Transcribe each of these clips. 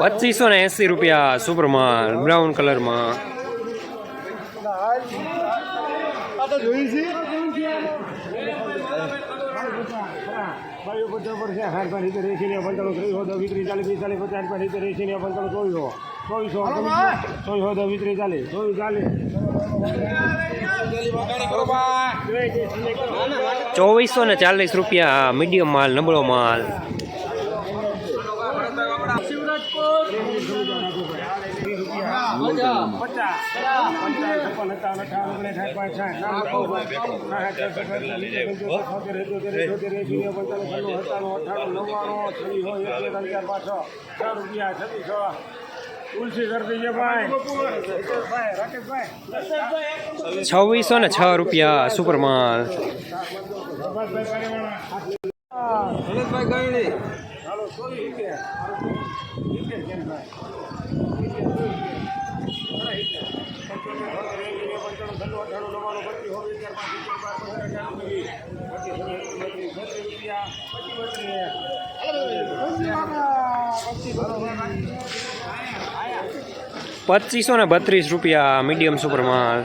પચીસો ને એંસી રૂપિયા સુપરમાલ બ્રાઉન કલરમાં. ભાઈઓ પચાસ પર છે? હાર પર રીતે રેસી ને પંચાણું ત્રીસ હોતો વીસ ચાલીસ પિસ્તાલીસ પચાસ પર રીતે રેસી ને પંચાણું ચોવીસો ચોવીસો ચોવીસ હોતો વીસ ચાલીસ ચોવીસ ચાલીસ ચોવીસો ને ચાલીસ રૂપિયા મીડિયમ માલ નબળો માલ. ચાર રૂપિયા છત્રીસો તુલસી કરી ભાઈ છવ્વીસો ને છ રૂપિયા સુપરમાલ. હાલો સોરી રૂપિયા પચીસો ને બત્રીસ રૂપિયા મીડિયમ સુપરમાલ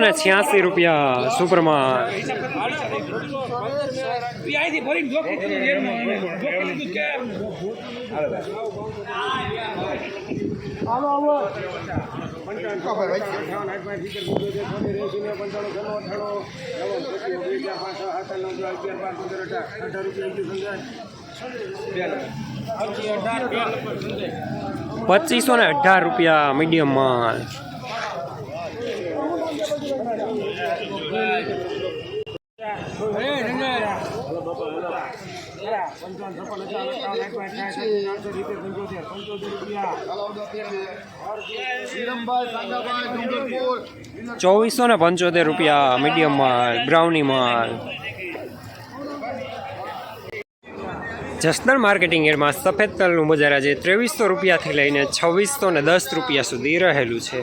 ને છ્યાસી રૂપિયા સુપરમાં. પચીસો ને અઢાર રૂપિયા મીડિયમ માલ. ચોવીસો ને પંચોતેર રૂપિયા મીડિયમ માલ બ્રાઉની માલ જસદણ માર્કેટિંગ એરમાં સફેદ તલનું બજાર આજે ત્રેવીસો રૂપિયાથી લઈને છવ્વીસો ને દસ રૂપિયા સુધી રહેલું છે.